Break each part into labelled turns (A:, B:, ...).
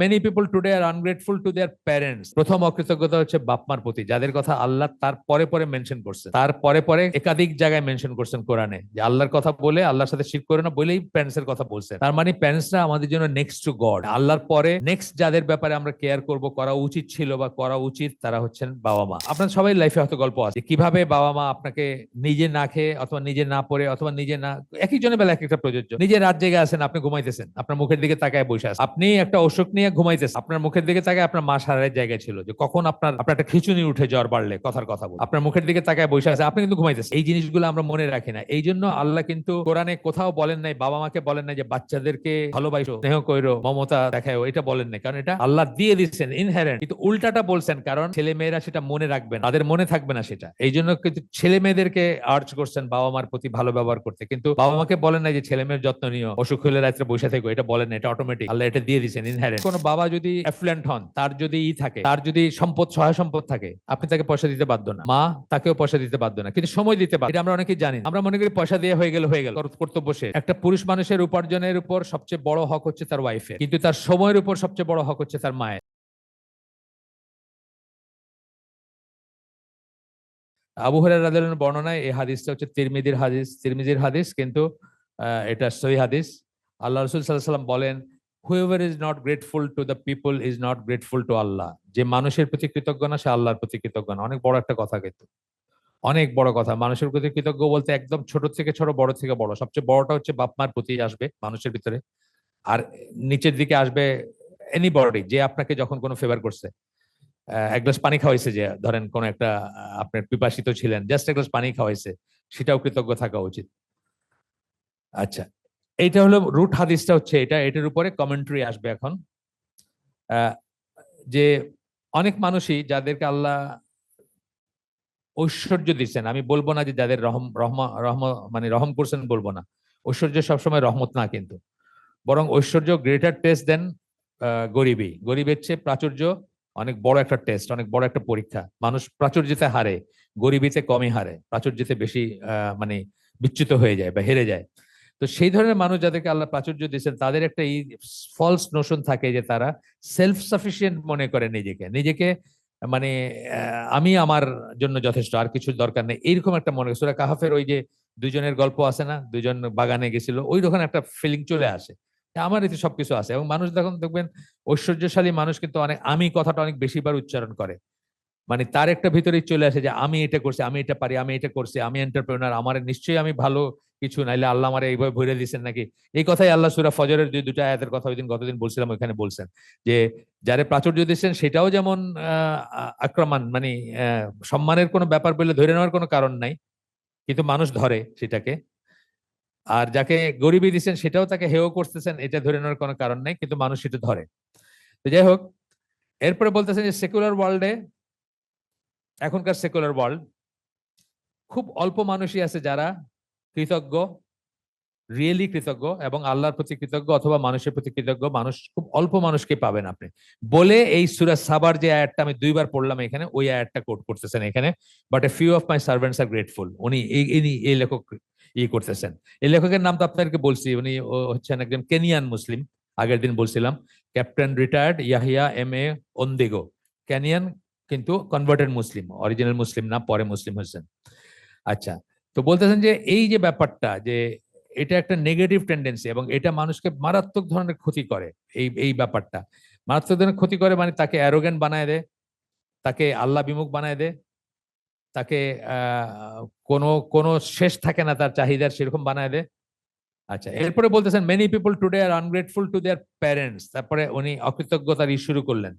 A: Many people today are ungrateful to their parents প্রথম অকৃতজ্ঞতা হচ্ছে বাপমার প্রতি, যাদের কথা আল্লাহ তার পরে পরে মেনশন করছেন। তার পরে পরে একাধিক জায়গায় মেনশন করছেন কোরআনে, যে আল্লাহর কথা বলে আল্লাহর সাথে শির করে না বলেই প্যারেন্টস এর কথা বলছেন। তার মানে প্যারেন্টসরা আমাদের জন্য নেক্সট টু গড আল্লাহর পরে নেক্সট যাদের ব্যাপারে আমরা কেয়ার করব, করা উচিত ছিল বা করা উচিত, তারা হচ্ছেন বাবা মা আপনার সবাই লাইফে হয়তো গল্প আছে কীভাবে বাবা মা আপনাকে নিজে না খেয়ে অথবা নিজে না পড়ে অথবা নিজে না একই জনের বেলা এক একটা প্রযোজ্য। নিজে রাত জেগে আছেন, আপনি ঘুমাইতেছেন, আপনার মুখের দিকে তাকায় বসে আছেন। আপনি একটা অসুখ নিয়ে ঘুমাইতেছেন আপনার মুখের দিকে তাকায় আপনার মা সারার জায়গায় ছিল যে কখন আপনার আপনার একটা খিচুনি উঠে জ্বর বাড়লে, কথার কথা বল। আপনার মুখের দিকে তাকায় বসে আছে, আপনি কিন্তু ঘুমাইতেছেন। এই জিনিসগুলো আমরা মনে রাখি না। এই জন্য আল্লাহ কিন্তু কোরআনে কোথাও বলেন নাই, বাবা মাকে বলেন নাই যে বাচ্চাদেরকে ভালোবাসো, স্নেহ কইরো মমতা দেখায়, এটা বলেন নাই। কারণ এটা আল্লাহ দিয়ে দিচ্ছেন ইনহেরেন্ট কিন্তু উল্টাটা বলছেন, কারণ ছেলে মেয়েরা সেটা মনে রাখবে না, তাদের মনে থাকবে না সেটা। এই জন্য কিন্তু ছেলে মেয়েদেরকে আর্চ করছেন বাবা মার প্রতি ভালো ব্যবহার করতে। কিন্তু বাবা মাকে বলেন না যে ছেলে মেয়ের যত্ন নিও, অসুখ হলে রাত্রে বসে থেকো, এটা বলেন না এটা অটোমেটিক আল্লাহ এটা দিয়ে দিচ্ছেন ইনহেরেন্ট কোনো বাবা যদি অ্যাফ্লুয়েন্ট হন, তার যদি ই থাকে, তার যদি সম্পদ, সহায় সম্পদ থাকে, আপনি তাকে পয়সা দিতে বাধ্য না। মা তাকেও পয়সা দিতে বাধ্য না, কিন্তু সময় দিতে এটা আমরা অনেকেই জানি আমরা মনে করি পয়সা দিয়ে হয়ে গেল হয়ে গেল। কর্তব্য সে। একটা পুরুষ মানুষের উপার্জনের উপর সবচেয়ে বড় হক হচ্ছে তার ওয়াইফের কিন্তু তার সময়ের উপর সবচেয়ে বড় হক হচ্ছে তার মায়ের। আবু রাদিয়াল্লাহু বর্ণনায় এই হাদিসটা হচ্ছে তিরমিজির হাদিস। তিরমিজির হাদিস কিন্তু এটা সহি হাদিস। আল্লাহ রসুল সাল্লাহ সাল্লাম বলেন whoever is not grateful to the people is not grateful to Allah যে মানুষের প্রতি কৃতজ্ঞ না, সে আল্লাহর প্রতি কৃতজ্ঞ না। অনেক বড় একটা কথা কিন্তু। অনেক বড় কথা। মানুষের প্রতি কৃতজ্ঞ বলতে একদম ছোট থেকে ছোট, বড় থেকে বড়। সবচেয়ে বড়টা হচ্ছে বাপ মার প্রতি আসবে মানুষের ভিতরে। আর নিচের দিকে আসবে এনি বডি যে আপনাকে যখন কোনো ফেভার করছে। এক গ্লাস পানি খাওয়াইছে যে, ধরেন কোন একটা আপনার পিপাসিত ছিলেন জাস্ট এক গ্লাস পানি খাওয়াইছে, সেটাও কৃতজ্ঞ থাকা উচিত। আচ্ছা এইটা হলো রুট হাদিসটা হচ্ছে এটা, এটার উপরে কমেন্ট্রি আসবে এখন। যে অনেক মানুষই যাদেরকে আল্লাহ ঐশ্বর্য দিচ্ছেন, আমি বলব না যে যাদের রহম, রহমা, রহম মানে রহম করছেন বলব না। ঐশ্বর্য সবসময় রহমত না কিন্তু। বরং ঐশ্বর্য গ্রেটার টেস্ট দেন গরিবী গরিবের চেয়ে প্রাচুর্য অনেক বড় একটা টেস্ট অনেক বড় একটা পরীক্ষা। মানুষ প্রাচুর্যতে হারে, গরিবীতে কমই হারে, প্রাচুর্যতে বেশি মানে বিচ্যুত হয়ে যায় বা হেরে যায়। তো সেই ধরনের মানুষ যাদেরকে আল্লাহ প্রাচুর্য দিয়েছেন, তাদের একটা এই ফলস নোশন থাকে যে তারা সেলফ সাফিসিয়েন্ট মনে করে নিজেকে। নিজেকে মানে আমি আমার জন্য যথেষ্ট, আর কিছু দরকার নেই। এইরকম একটা মনে, সুরা কাহাফের ওই যে দুজনের গল্প আছে না, দুজন বাগানে গেছিল ওই রকম একটা ফিলিং চলে আসে। আমার এতে সবকিছু আছে। এবং মানুষ যখন দেখবেন, ঐশ্বর্যশালী মানুষ কিন্তু অনেক, আমি কথাটা অনেক বেশিবার উচ্চারণ করে। মানে তার একটা ভিতরেই চলে আসে যে, আমি এটা করছি, আমি এটা পারি, আমি এটা করছি, আমি এন্টারপ্রেনার আমার নিশ্চয়ই আমি ভালো কিছু নাইলে আল্লাহ আমার এইভাবে ভরে দিচ্ছেন নাকি? এই কথাই আল্লাহ সুরা ফজরের দুই দুটা আয়াতের কথা ওই দিন গতদিন বলছিলাম, ওইখানে বলছেন যে যারা প্রাচুর্য দিচ্ছেন সেটাও যেমন আক্রমণ মানে সম্মানের কোনো ব্যাপার বলে ধরে নেওয়ার কোনো কারণ নাই, কিন্তু মানুষ ধরে সেটাকে। আর যাকে গরিবী দিচ্ছেন সেটাও তাকে হেয় করতেছেন, এটা ধরে নেওয়ার কোনো কারণ নাই, কিন্তু মানুষ সেটা ধরে। তো যাই হোক, এরপরে বলতেছেন যে সেকুলার ওয়ার্ল্ডে এখনকার সেকুলার ওয়ার্ল্ড খুব অল্প মানুষই আছে যারা কৃতজ্ঞ রিয়েলি কৃতজ্ঞ এবং আল্লাহর প্রতি কৃতজ্ঞ অথবা মানুষের প্রতি কৃতজ্ঞ, মানুষ খুব অল্প মানুষকে পাবেন আপনি। বলে এই সুরা সাবার যে আয়াতটা আমি দুইবার পড়লাম এখানে, ওই আয়াতটা কোট করতেছেন এখানে but a few of my servants are grateful উনি ইনি- এই লেখক ই করতেছেন। এই লেখকের নাম তো আপনাদেরকে বলছি, উনি হচ্ছেন একজন কেনিয়ান মুসলিম, আগের দিন বলছিলাম, captain retired Yahya M A অন্দিগো canyon কিন্তু কনভার্টেড মুসলিম অরিজিনাল মুসলিম না, পরে মুসলিম হয়েছেন। আচ্ছা তো বলতেছেন যে এই যে ব্যাপারটা যে এটা একটা নেগেটিভ টেন্ডেন্সি এবং এটা মানুষকে মারাত্মক ধরনের ক্ষতি করে, এই এই ব্যাপারটা। মারাত্মক ধরনের ক্ষতি করে মানে তাকে অ্যারোগেন্ট বানায় দেয়, তাকে আল্লাহ বিমুখ বানায় দেয়, তাকে কোনো কোনো শেষ থাকে না তার চাহিদার সেরকম বানায় দেয়। আচ্ছা এরপরে বলতেছেন many people today are ungrateful to their parents তারপরে উনি অকৃতজ্ঞতার শুরু করলেন।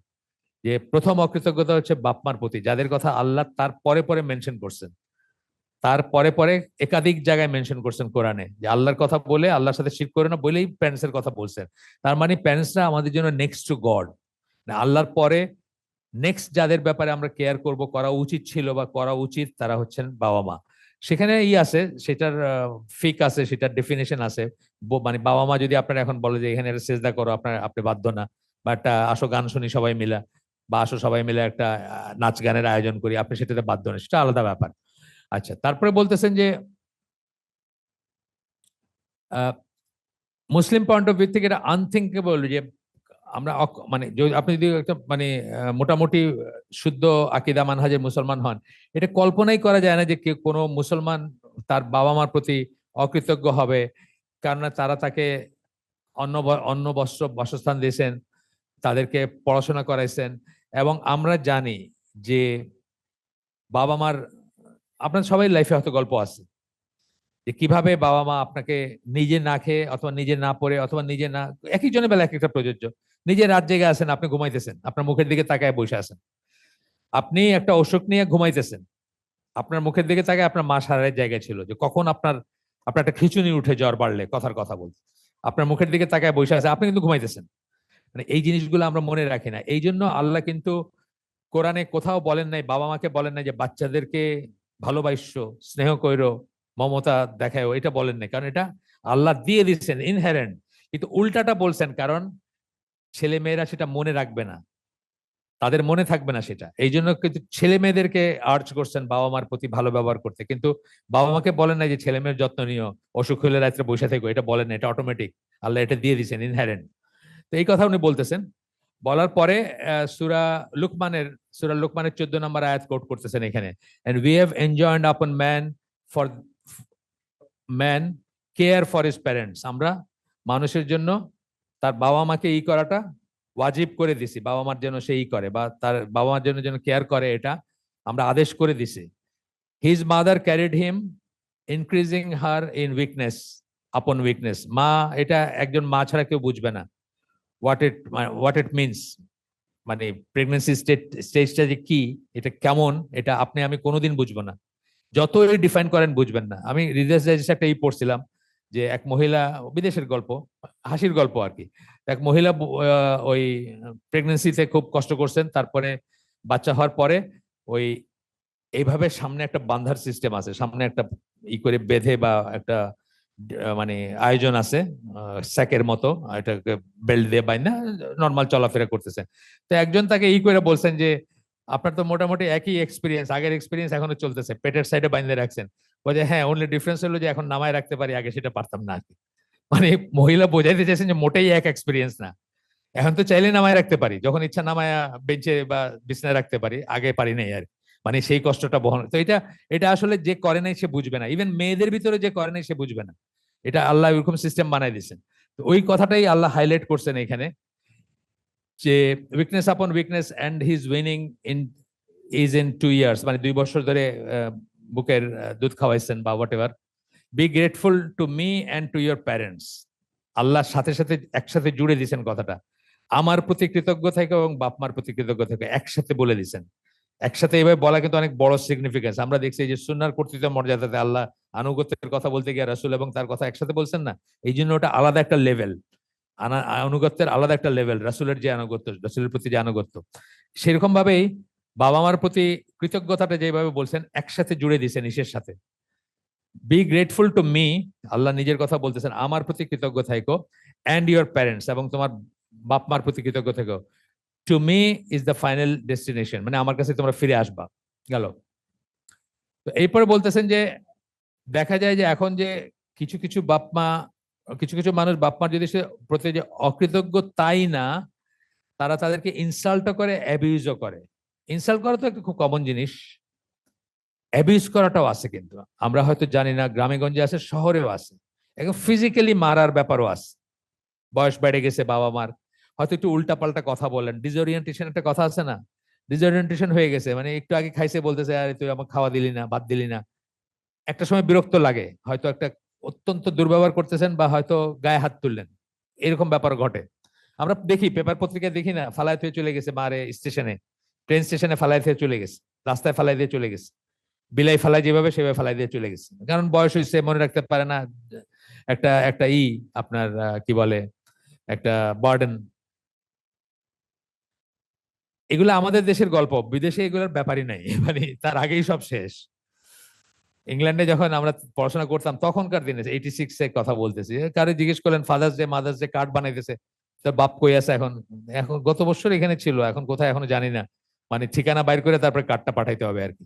A: যে প্রথম অকৃতজ্ঞতা হচ্ছে বাপমার প্রতি, যাদের কথা আল্লাহ তার পরে পরে মেনশন করছেন। তার পরে একাধিক জায়গায় মেনশন করছেন কোরআনে। যে আল্লাহর কথা বলে আল্লাহর সাথে শির করে না বলেই প্যারেন্টস এর কথা বলছেন। তার মানে প্যারেন্টসরা আমাদের জন্য নেক্সট টু গড আল্লাহর পরে নেক্সট যাদের ব্যাপারে আমরা কেয়ার করব, করা উচিত ছিল বা করা উচিত তারা হচ্ছেন বাবা মা। সেখানে ই আছে, সেটার ফিক আছে, সেটার ডেফিনেশন আছে। মানে বাবা মা যদি আপনার এখন বলে যে, এখানে সেজদা করো, আপনার, আপনি বাধ্য না। বা একটা আসো গান শুনি সবাই মিলে বা আসো সবাই মিলে একটা নাচ গানের আয়োজন করি, আপনি সেটাতে বাধ্য না, সেটা আলাদা ব্যাপার। আচ্ছা তারপরে বলতেছেন যে মুসলিম পয়েন্ট অফ ভিউ থেকে এটা আনথিঙ্কেবল যে, আমরা মানে আপনি যদি একটা মানে মোটামুটি শুদ্ধ আকিদা মানহাজের মুসলমান হন, এটা কল্পনাই করা যায় না যে কেউ কোনো মুসলমান তার বাবা মার প্রতি অকৃতজ্ঞ হবে, কেননা তারা তাকে অন্ন ব- অন্ন বস্ত্র, বাসস্থান দিয়েছেন, তাদেরকে পড়াশোনা করাইছেন, এবং আমরা জানি যে বাবা মার আপনার সবাই লাইফে হয়তো গল্প আছে। যে কীভাবে বাবা মা আপনাকে নিজে না খেয়ে অথবা নিজে না পড়ে অথবা নিজে না, একই জনের বেলা এক একটা প্রযোজ্য। নিজে রাত জেগে আছেন আপনি ঘুমাইতেছেন, আপনার মুখের দিকে তাকায় বসে আছেন। আপনি একটা অসুখ নিয়ে ঘুমাইতেছেন, আপনার মুখের দিকে তাকায় আপনার মা সারার জায়গায় ছিল যে কখন আপনার আপনার একটা খিচুনি উঠে জ্বর বাড়লে, কথার কথা বলতে। আপনার মুখের দিকে তাকায় বসে আছে, আপনি কিন্তু ঘুমাইতেছেন। মানে এই জিনিসগুলো আমরা মনে রাখি না। এই জন্য আল্লাহ কিন্তু কোরআনে কোথাও বলেন নাই, বাবা মাকে বলেন নাই যে বাচ্চাদেরকে ভালোবাসো স্নেহ কইরো, মমতা দেখায় এটা বলেন নাই। কারণ এটা আল্লাহ দিয়ে দিচ্ছেন ইনহেরেন্ট কিন্তু উল্টাটা বলছেন, কারণ ছেলে মেয়েরা সেটা মনে রাখবে না। তাদের মনে থাকবে না সেটা। এই জন্য কিন্তু ছেলে মেয়েদেরকে আর্চ করছেন বাবা মার প্রতি ভালো ব্যবহার করতে। কিন্তু বাবা মাকে বলেন না যে ছেলে মেয়ের যত্ন নিও, অসুখ হলে রাত্রে বসে থেকো। এটা বলেন না এটা অটোমেটিক আল্লাহ এটা দিয়ে দিচ্ছেন ইনহেরেন্ট তো এই কথা উনি বলতেছেন। বলার পরে সুরা লুকমানের সুরা লুকমানের চোদ্দ নম্বর আয়াত কোট করতেছেন এখানে। And we have enjoined upon man for man care for his parents আমরা মানুষের জন্য তার বাবা মাকে ই করাটা ওয়াজিব করে দিছি। বাবা মার জন্য সে ই করে বা তার বাবা মার জন্য যেন কেয়ার করে এটা আমরা আদেশ করে দিছি। His mother carried him increasing her in weakness upon weakness মা, এটা একজন মা ছাড়া কেউ বুঝবে না। What it what it means মানে প্রেগনেন্সি স্টেট স্টেজটা যে কি, এটা কেমন, এটা আপনি, আমি কোনোদিন বুঝব না। যতই ডিফাইন করেন, বুঝবেন না। আমি ডাইজেস্ট একটা ই পড়ছিলাম যে এক মহিলা, বিদেশের গল্প, হাসির গল্প আর কি। এক মহিলা ওই প্রেগনেন্সিতে খুব কষ্ট করছেন, তারপরে বাচ্চা হওয়ার পরে ওই এইভাবে সামনে একটা বান্ধার সিস্টেম আছে, সামনে একটা ই করে বেঁধে বা একটা মানে আয়োজন আছে স্যাকের মতো এটাকে বেল্ট দিয়ে বাইনা নর্মাল চলাফেরা করতেছেন তো একজন তাকে ই করে বলছেন যে, আপনার তো মোটামুটি একই এক্সপিরিয়েন্স আগের এক্সপিরিয়েন্স এখনও চলতেছে, পেটের সাইডে বাইন্ধে রাখছেন। বলছে হ্যাঁ অনলি ডিফারেন্স হলো যে এখন নামায় রাখতে পারি, আগে সেটা পারতাম না আর কি। মানে মহিলা বোঝাইতে চাইছেন যে মোটেই এক এক্সপিরিয়েন্স না। এখন তো চাইলে নামায় রাখতে পারি, যখন ইচ্ছা নামায় বেঞ্চে বা বিছনায় রাখতে পারি, আগে পারি নাই আর। মানে সেই কষ্টটা বহন তো এটা এটা আসলে যে করে নাই সে বুঝবে না। ইভেন মেয়েদের ভিতরে যে করে নাই সে বুঝবে না। এটা আল্লাহ এরকম সিস্টেম বানাই দিয়েছেন। তো ওই কথাটাই আল্লাহ হাইলাইট করছেন এখানে যে weakness upon weakness and his weaning is in two two years মানে দুই বছর ধরে বুকের দুধ খাওয়াইছেন বা whatever be grateful to me and to your parents আল্লাহর সাথে সাথে, একসাথে জুড়ে দিয়েছেন কথাটা। আমার প্রতি কৃতজ্ঞ থেকে এবং বাপ মার প্রতি কৃতজ্ঞ থেকে। একসাথে বলে দিয়েছেন। একসাথে এভাবে বলা কিন্তু অনেক বড় সিগনিফিকেন্স আমরা দেখছি যে সুন্নার কর্তৃত্ব মর্যাদাতে আল্লাহ আনুগত্যের কথা বলতে গিয়ে রাসুল এবং তার কথা একসাথে বলছেন না? এই জন্য ওটা আলাদা একটা লেভেল আনুগত্যের আলাদা একটা লেভেল রাসুলের যে আনুগত্য, রাসুলের প্রতি যে আনুগত্য। সেরকম ভাবেই বাবা মার প্রতি কৃতজ্ঞতাটা যেভাবে বলছেন, একসাথে জুড়ে দিয়েছেন ইসের সাথে। Be grateful to me Allah নিজের কথা বলতেছেন, আমার প্রতি কৃতজ্ঞ থাইকো অ্যান্ড ইউর প্যারেন্টস এবং তোমার বাপ মার প্রতি কৃতজ্ঞ থেকো to me is the final destination মানে আমার কাছে তোমরা ফিরে আসবা। গেল। তো এরপরে বলতেছেন যে, দেখা যায় যে এখন যে কিছু কিছু বাপ মা কিছু কিছু মানুষ বাপ মার যদি সে প্রতি যে অকৃতজ্ঞ তাই না, তারা তাদেরকে ইনসাল্টও করে অ্যাবিউজও করে। ইনসাল্ট করা তো একটা খুব কমন জিনিস। অ্যাবিউজ করাটাও আছে কিন্তু। আমরা হয়তো জানি না গ্রামে গঞ্জে আছে, শহরেও আছে। একদম ফিজিক্যালি মারার ব্যাপারও আছে। বয়স বেড়ে গেছে বাবা মার হয়তো একটু উল্টা পাল্টা কথা বলেন। ডিজোরিয়েন্টেশন একটা কথা আছে না? ডিজোরিয়েন্টেশন হয়ে গেছে। মানে একটু আগে খাইছে বলতেছে, আরে তুই আমাকে খাওয়া দিলি না, বাদ দিলি না। একটা সময় বিরক্ত লাগে। হয়তো একটা অত্যন্ত দুর্ব্যবহার করতেছেন বা হয়তো গায়ে হাত তুললেন। এরকম ব্যাপার ঘটে। আমরা দেখি, পেপার পত্রিকায় দেখি না, ফালায় থেকে চলে গেছে মারে স্টেশনে। ট্রেন স্টেশনে ফালায় থেকে চলে গেছে, রাস্তায় ফালাই দিয়ে চলে গেছে। বিলাই ফালাই যেভাবে সেভাবে ফালাই দিয়ে চলে গেছে। কারণ বয়স হয়েছে মনে রাখতে পারে না, একটা একটা ই আপনার কি বলে, একটা বার্ডেন এগুলো আমাদের দেশের গল্প। বিদেশে এগুলোর ব্যাপারই নাই। মানে তার আগেই সব শেষ। ইংল্যান্ডে যখন আমরা পড়াশোনা করতাম, তখনকার দিনে এইটি সিক্স এর কথা বলতেছি, কারে জিজ্ঞেস করলেন father's day mother's day card বানাইতেছে? তার বাপ কই আছে এখন? এখন গত বছর এখানে ছিল, এখন কোথায় এখনও জানি না। মানে ঠিকানা বাইর করে তারপরে কার্ডটা পাঠাইতে হবে আর কি।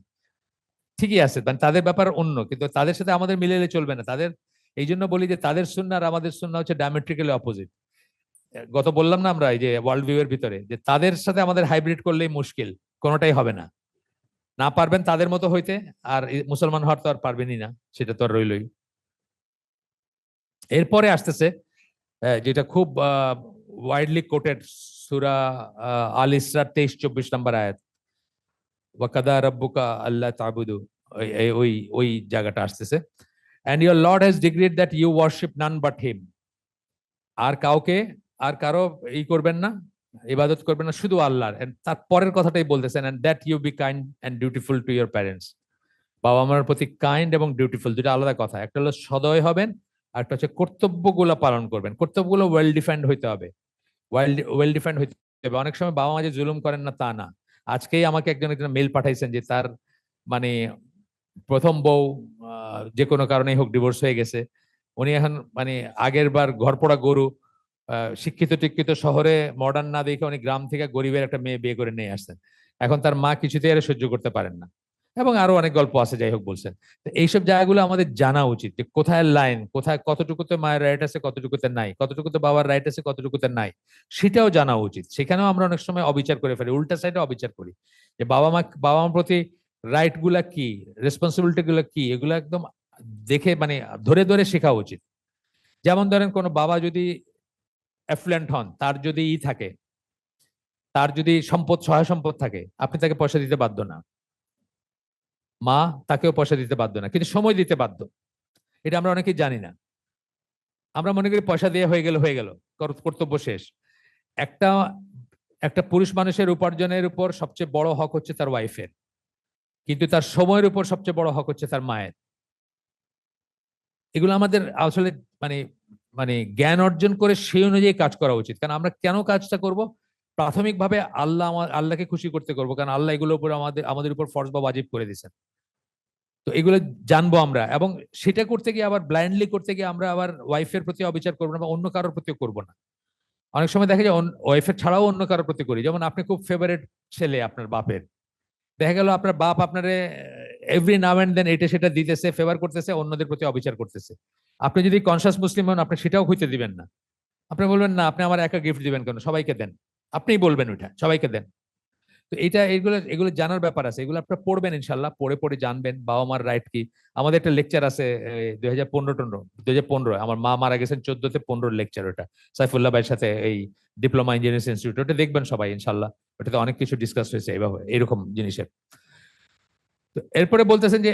A: ঠিকই আছে মানে তাদের ব্যাপার অন্য, কিন্তু তাদের সাথে আমাদের মিলেলে চলবে না। তাদের এই জন্য বলি যে তাদের সুন্না আর আমাদের সুন্না হচ্ছে ডায়ামেট্রিক্যালি অপোজিট গত বললাম না আমরা এই যে ওয়ার্ল্ড ভিউ এর ভিতরে, যে তাদের সাথে আমাদের হাইব্রিড করলেই মুশকিল, কোনোটাই হবে না। না পারবেন তাদের মতো হইতে, আর মুসলমান হওয়ার তো আর পারবেনই না, সেটা তো আর রইলই। এরপরে আসতেছে যেটা খুব ওয়াইডলি কোটেড সুরা আল ইসরা তেইশ, চব্বিশ নম্বর আয়াত। ওয়াকাদা রব্বুকা আল্লাহ তাবুদু, ওই ওই জায়গাটা আসতেছে। And your lord has decreed that you worship none but him আর কাউকে আর কারও ই করবেন না, ইবাদত করবেন না, শুধু আল্লাহর। তার পরের কথাটাই বলতেছেন and that you be kind and dutiful to your parents বাবা মার প্রতি কাইন্ড এবং ডিউটিফুল দুটো আলাদা কথা। একটা হলো সদয় হবেন, আর একটা হচ্ছে কর্তব্যগুলো পালন করবেন। কর্তব্যগুলো ওয়েল ডিফাইন্ড হইতে হবে। ওয়েল ওয়েল ডিফাইন্ড হইতে হবে। অনেক সময় বাবা মা যে জুলুম করেন না তা না। আজকেই আমাকে একজন একজন মেল পাঠাইছেন যে তার মানে প্রথম বউ যে কোনো কারণেই হোক ডিভোর্স হয়ে গেছে। উনি এখন মানে আগের বার ঘরপোড়া গরু শিক্ষিত টিক্ষিত শহরে মডার্ন না দেখে উনি গ্রাম থেকে গরিবের একটা মেয়ে বিয়ে করে নিয়ে আসছেন এখন তার মা কিছুতেই আর সহ্য করতে পারেন না। এবং আরও অনেক গল্প আছে, যাই হোক বলছেন। তো এইসব জায়গাগুলো আমাদের জানা উচিত যে কোথায় লাইন কোথায় কতটুকুতে মায়ের রাইট আছে, কতটুকুতে নাই, কতটুকুতে বাবার রাইট আছে, কতটুকুতে নাই, সেটাও জানা উচিত। সেখানেও আমরা অনেক সময় অবিচার করে ফেলি, উল্টা সাইডে অবিচার করি। যে বাবা মা, বাবা মার প্রতি রাইটগুলা কি রেসপন্সিবিলিটি গুলা কি, এগুলো একদম দেখে মানে ধরে ধরে শেখা উচিত। যেমন ধরেন কোনো বাবা যদি অ্যাফ্লুয়েন্ট হন, তার যদি ই থাকে, তার যদি সম্পদ, সহায় সম্পদ থাকে, আপনি তাকে পয়সা দিতে বাধ্য না। মা তাকেও পয়সা দিতে বাধ্য না, কিন্তু সময় দিতে বাধ্য। এটা আমরা অনেকেই জানি না। আমরা মনে করি পয়সা দিয়ে হয়ে গেল হয়ে গেল কর্তব্য শেষ। একটা একটা পুরুষ মানুষের উপার্জনের উপর সবচেয়ে বড় হক হচ্ছে তার ওয়াইফের। কিন্তু তার সময়ের উপর সবচেয়ে বড় হক হচ্ছে তার মায়ের। এগুলো আমাদের আসলে মানে মানে জ্ঞান অর্জন করে সেই অনুযায়ী কাজ করা উচিত। কারণ আমরা কেন কাজটা করব? প্রাথমিকভাবে আল্লাহ আল্লাহকে খুশি করতে করব। কারণ আল্লাহ এগুলোর উপর আমাদের আমাদের উপর ফরজ বা ওয়াজিব করে দিয়েছেন। তো এগুলো জানব আমরা এবং সেটা করতে গিয়ে আবার ব্লাইন্ডলি করতে গিয়ে আমরা আবার ওয়াইফের প্রতি অবিচার করব না বা অন্য কারোর প্রতিও করব না। অনেক সময় দেখা যায় ওয়াইফের ছাড়াও অন্য কারোর প্রতি করি। যেমন আপনি খুব ফেভারিট ছেলে আপনার বাপের। দেখা গেল আপনার বাপ আপনারে এভরি নাও এন্ড দেন এটা সেটা দিতেছে ফেভার করতেছে, অন্যদের প্রতি অবিচার করতেছে। আপনি যদি কনসাস মুসলিম হন, আপনি সেটাও হইতে দিবেন না। আপনি বলবেন, না, আপনি আমার একা গিফট দিবেন কেন? সবাইকে দেন। আপনিই বলবেন ওইটা, সবাইকে দেন। তো এটা, এগুলো এগুলো জানার ব্যাপার আছে। এগুলো আপনারা পড়বেন ইনশাল্লাহ, পড়ে পড়ে জানবেন, বাবা মার রাইট কি। আমাদের একটা লেকচার আছে দুই হাজার পনেরো টনেরো দুই হাজার পনেরো, আমার মা মারা গেছেন চোদ্দতে পনেরোর লেকচার ওটা। সাইফুল্লাহ ভাইয়ের সাথে এই ডিপ্লোমা ইঞ্জিনিয়ারিং ইনস্টিটিউট ওটা দেখবেন সবাই ইনশাল্লাহ। ওটাতে অনেক কিছু ডিসকাস হয়েছে এইভাবে এরকম জিনিসের। এরপরে বলতেছেন যে,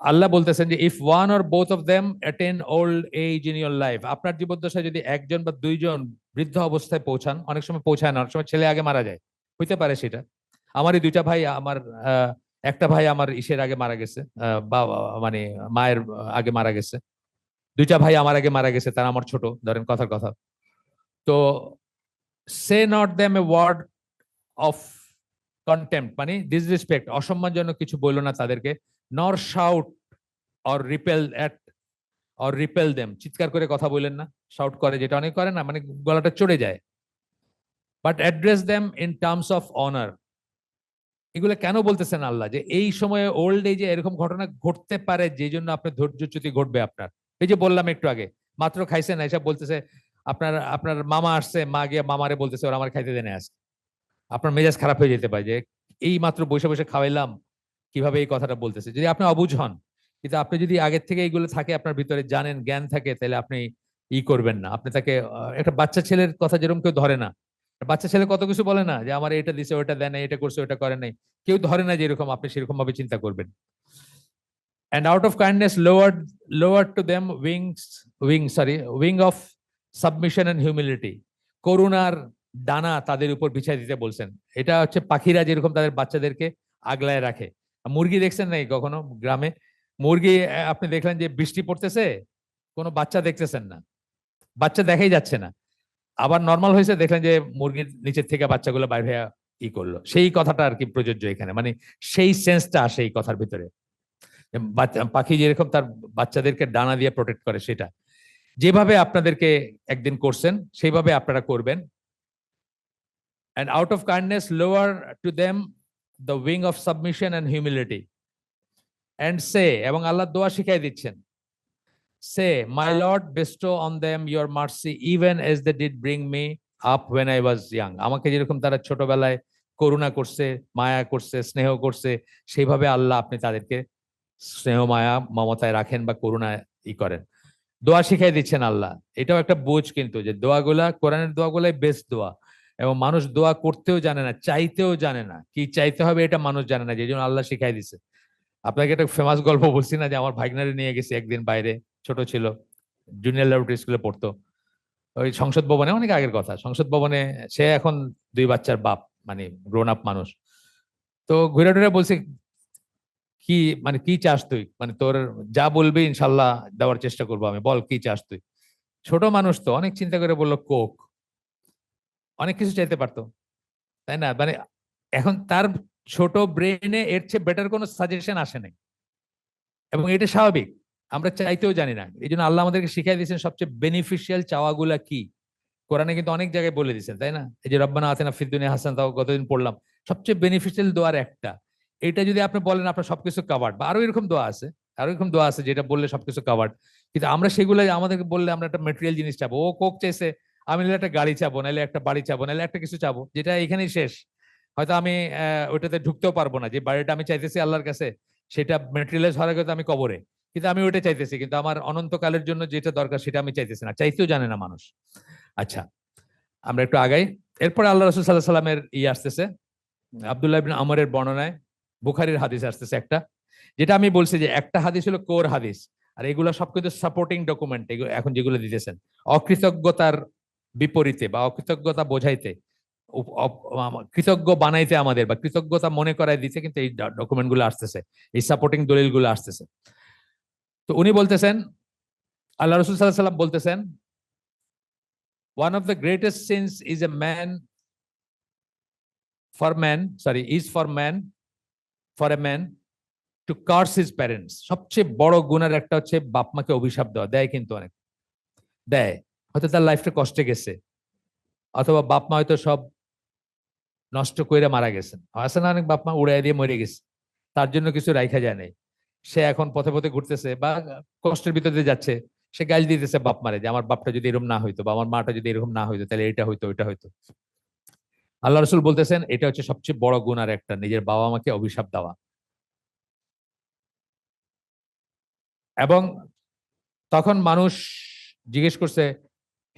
A: আল্লাহ বলতেছেন যে if one or both of them attain old age in your life আপনার জীবদ্দশায় যদি একজন বা দুইজন বৃদ্ধ অবস্থায় পৌঁছান, অনেক সময় পৌঁছায় না, অনেক সময় ছেলে আগে মারা যায়, হইতে পারে সেটা। আমারই দুইটা ভাই, আমার একটা ভাই আমার ইসের আগে মারা গেছে বা মানে মায়ের আগে মারা গেছে। দুইটা ভাই আমার আগে মারা গেছে, তারা আমার ছোট, ধরেন কথার কথা। তো সে not them a word of contempt মানে ডিসরেসপেক্ট অসম্মানজনক কিছু বলল না তাদেরকে nor shout or repel at or repel them চিৎকার করে কথা বললেন না শাউট করে যেটা অনেক করে না মানে গলাটা চড়ে যায়। But address them in terms of honour এগুলো কেন বলতেছেন আল্লাহ? যে এই সময়ে ওল্ড এজে এরকম ঘটনা ঘটতে পারে যে জন্য আপনার ধৈর্যচ্যুতি ঘটবে আপনার। এই যে বললাম একটু আগে, মাত্র খাইছেন এসব বলতেছে, আপনার আপনার মামা আসছে, মা গিয়ে মামারে বলতেছে, ওরা আমার খাইতে দেনে আসছে আপনার মেজাজ খারাপ হয়ে যেতে পারে যে, এই মাত্র বসে বসে খাওয়াইলাম, কীভাবে এই কথাটা বলতেছে? যদি আপনি অবুঝ হন, কিন্তু আপনি যদি আগের থেকে এইগুলো থাকে, আপনার ভিতরে জানেন, জ্ঞান থাকে, তাহলে আপনি ই করবেন না। আপনি তাকে একটা বাচ্চা ছেলের কথা যেরকম কেউ ধরে না। বাচ্চা ছেলে কত কিছু বলে না যে, আমার এটা দিছে ওটা দেয় না এটা করছে ওটা করে নাই। কেউ ধরে না যে, এরকম আপনি সেরকম ভাবে চিন্তা করবেন। And out of kindness, lowered lowered to them wings wing sorry, wing of submission and humility. করুণার ডানা তাদের উপর বিছাই দিতে বলছেন। এটা হচ্ছে পাখিরা যেরকম তাদের বাচ্চাদেরকে আগলায় রাখে। মুরগি দেখছেন নাই কখনো গ্রামে? মুরগি আপনি দেখলেন যে বৃষ্টি পড়তেছে, কোনো বাচ্চা দেখতেছেন না। বাচ্চা দেখাই যাচ্ছে না। আবার নর্মাল হয়েছে, দেখলেন যে মুরগির নিচের থেকে বাচ্চাগুলো বাইরে হয়ে ই করল। সেই কথাটা আর কি প্রযোজ্য এখানে। মানে সেই সেন্সটা আসে এই কথার ভিতরে। পাখি যেরকম তার বাচ্চাদেরকে ডানা দিয়ে প্রোটেক্ট করে সেটা। যেভাবে আপনাদেরকে একদিন করছেন, সেইভাবে আপনারা করবেন। And out of kindness lower to them the wing of submission and humility and say এবং আল্লাহ দোয়া শিখাই দিচ্ছেন Say, My Lord, bestow on them your mercy, even as they did bring me up when I was young. আমাকে যেরকম তারা ছোটবেলায় করুণা করছে মায়া করছে স্নেহ করছে সেইভাবে আল্লাহ আপনি তাদেরকে স্নেহ মায়া মমতায় রাখেন বা করুণায় ই করেন দোয়া শিখাই দিচ্ছেন আল্লাহ এটাও একটা বোঝ কিন্তু যে দোয়াগুলা কোরআনের দোয়াগুলাই বেস্ট দোয়া এবং মানুষ দোয়া করতেও জানে না, চাইতেও জানে না। কি চাইতে হবে এটা মানুষ জানে না যে জন্য আল্লাহ শিখাই দিছে। আপনাকে একটা ফেমাস গল্প বলছি না যে আমার ভাগনারে নিয়ে গেছি একদিন বাইরে, ছোট ছিল জুনিয়র ল্যাবরেটরি স্কুলে পড়তো। ওই সংসদ ভবনে অনেক আগের কথা, সংসদ ভবনে সে এখন দুই বাচ্চার বাপ মানে গ্রোন আপ মানুষ। তো ঘুরে টুরে বলছে, কি মানে কি চাস তুই? মানে তোর যা বলবি ইনশাল্লাহ দেওয়ার চেষ্টা করব আমি, বল কি চাস তুই? ছোট মানুষ তো, অনেক চিন্তা করে বলল, কোক। অনেক কিছু চাইতে পারতো। তাই না? মানে এখন তার ছোট ব্রেনে এর চেয়ে বেটার কোনো সাজেশন আসে নাই। এবং এটা স্বাভাবিক। আমরা চাইতেও জানি না। এই জন্য আল্লাহ আমাদেরকে শিখাই দিয়েছেন সবচেয়ে বেনিফিশিয়াল চাওয়াগুলা কি? কোরআনে কিন্তু অনেক জায়গায় বলে দিয়েছেন, তাই না? এই যে, রব্বানা আতেনা ফিদ্দুনিয়া হাসান তাও গতদিন পড়লাম। সবচেয়ে বেনিফিশিয়াল দোয়ার একটা। এটা যদি আপনি বলেন, আপনার সবকিছু কাভার্ড বা আরও এরকম দোয়া আছে। আরও এরকম দোয়া আছে যেটা বললে সবকিছু কাভার্ড কিন্তু আমরা সেগুলো আমাদেরকে বললে আমরা একটা মেটেরিয়াল জিনিস চাবো। ও কোক চাইছে আমি নাহলে একটা গাড়ি চাবো নাহলে একটা বাড়ি চাবো নাহলে একটা কিছু চাবো যেটা এখানেই শেষ। হয়তো আমি ওইটাতে ঢুকতেও পারব না। যে বাড়িটা আমি চাইতেছি আল্লাহর কাছে সেটা মেটেরিয়ালাইজ হওয়ার আগে তো আমি কবরে। কিন্তু আমি ওইটা চাইতেছি কিন্তু আমার অনন্তকালের জন্য যেটা দরকার সেটা আমি চাইতেছি না। চাইতেও জানে না মানুষ। আচ্ছা আমরা একটু আগাই। এরপরে আল্লাহ রসুল সাল্লাহ সাল্লামের ই আসতেছে। আবদুল্লাহ বিন আমরের বর্ণনায় বুখারির হাদিস আসতেছে একটা। যেটা আমি বলছি যে একটা হাদিস হলো কোর হাদিস। আর এগুলো সব কিন্তু সাপোর্টিং ডকুমেন্ট এখন যেগুলো দিতেছেন। অকৃতজ্ঞতার বিপরীতে বা অকৃতজ্ঞতা বোঝাইতে কৃতজ্ঞ বানাইতে আমাদের বা কৃতজ্ঞতা মনে করাই দিতে কিন্তু এই ডকুমেন্টগুলো আসতেছে, এই সাপোর্টিং দলিলগুলো আসতেছে। তো উনি বলতেছেন, আল্লাহ রসুল সাল্লাহ সাল্লাম বলতেছেন, one of the greatest sins is a man for man, sorry, is for man, for a man to curse his parents. সবচেয়ে বড় গুণের একটা হচ্ছে বাপ মাকে অভিশাপ দেওয়া, দেয় কিন্তু অনেক। দেয়। হয়তো তার লাইফটা কষ্টে গেছে। অথবা বাপ মা হয়তো সব নষ্ট করে মারা গেছেন। আছে না অনেক বাপ মা উড়াই দিয়ে মরে গেছে। তার জন্য কিছু রাইখা যায় নাই। সে এখন পথে পথে ঘুরতেছে বা কষ্টের ভিতর যাচ্ছে। সে গাল দিতেছে বাপ মারে যে, আমার বাপটা যদি এরকম না হইতো বা আমার মাটা যদি এরকম না হইতো, তাহলে এটা হইতো, ওইটা হইতো। আল্লাহ রসুল বলতেছেন, এটা হচ্ছে সবচেয়ে বড় গুণ আর একটা। নিজের বাবা মাকে অভিশাপ দেওয়া। এবং তখন মানুষ জিজ্ঞেস করছে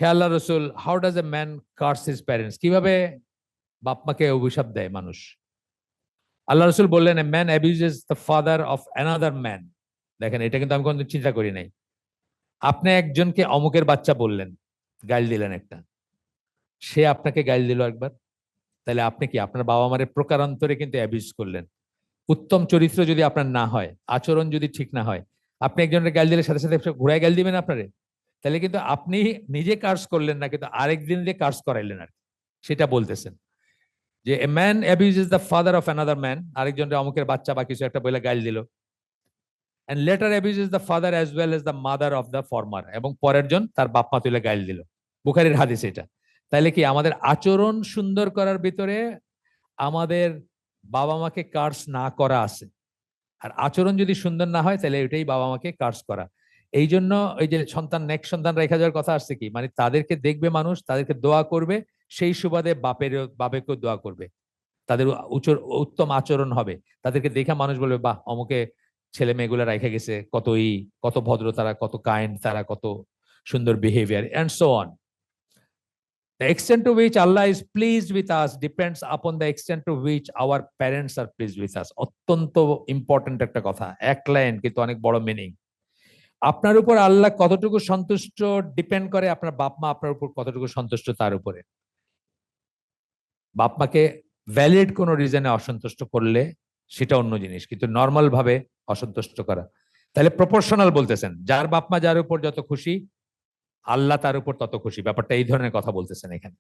A: হে আল্লাহ রসুল how does a man curse his parents কীভাবে বাপ মাকে অভিশাপ দেয় মানুষ? আল্লাহ রসুল বললেন a man abuses the father of another man দেখেন, এটা কিন্তু আমি কোনো চিন্তা করি নাই। আপনি একজনকে অমুকের বাচ্চা বললেন গাইল দিলেন একটা। সে আপনাকে গাইল দিল একবার। তাহলে আপনি কি আপনার বাবা মারের প্রকারান্তরে কিন্তু অ্যাবিউজ করলেন? উত্তম চরিত্র যদি আপনার না হয়, আচরণ যদি ঠিক না হয়, আপনি একজনের গাইল দিলে সাথে সাথে ঘুরায় গাইল দিবেন আপনারে? তাহলে কিন্তু আপনি নিজে কার্স করলেন না, কিন্তু আরেকদিন দিয়ে কার্স করাইলেন আর। সেটা বলতেছেন। যে a man abuse is the father of another man আরেকজনের অমুকের বাচ্চা বা কিছু একটা বলে গাইল দিল। And later abuses the father as well as the mother of the former এবং পরের জন তার বাপ মা তুলে গাইল দিল। বুখারির হাদিস এটা। তাইলে কি আমাদের আচরণ সুন্দর করার ভিতরে আমাদের বাবা মাকে কার্স না করা আছে? আর আচরণ যদি সুন্দর না হয় তাহলে এটাই বাবা মাকে কার্স করা। এই জন্য এই যে সন্তান নেক্সট সন্তান রেখা যাওয়ার কথা আসছে কি? মানে তাদেরকে দেখবে মানুষ, তাদেরকে দোয়া করবে, সেই সুবাদে বাপের, বাপেকেও দোয়া করবে। তাদের উচর- উত্তম আচরণ হবে। তাদেরকে দেখে মানুষ বলবে, বাহ, অমুকে ছেলে মেয়েগুলো রেখে গেছে, কতই, কত ভদ্র তারা, কত কাইন্ড তারা, কত সুন্দর behaviour and so on The extent to which Allah is pleased with us depends upon the extent to which our parents are pleased with us. অত্যন্ত ইম্পর্টেন্ট একটা কথা। এক লাইন কিন্তু অনেক বড় মিনিং আপনার উপর আল্লাহ কতটুকু সন্তুষ্ট ডিপেন্ড করে, আপনার বাপ মা আপনার উপর কতটুকু সন্তুষ্ট তার উপরে। বাপ মাকে ভ্যালিড কোনো রিজনে অসন্তুষ্ট করলে সেটা অন্য জিনিস, কিন্তু নর্মাল ভাবে অসন্তুষ্ট করা। তাহলে প্রপোর্শনাল বলতেছেন, যার বাপ মা যার উপর যত খুশি, আল্লাহ তার উপর তত খুশি। ব্যাপারটা এই ধরনের কথা বলতেছেন এখানে।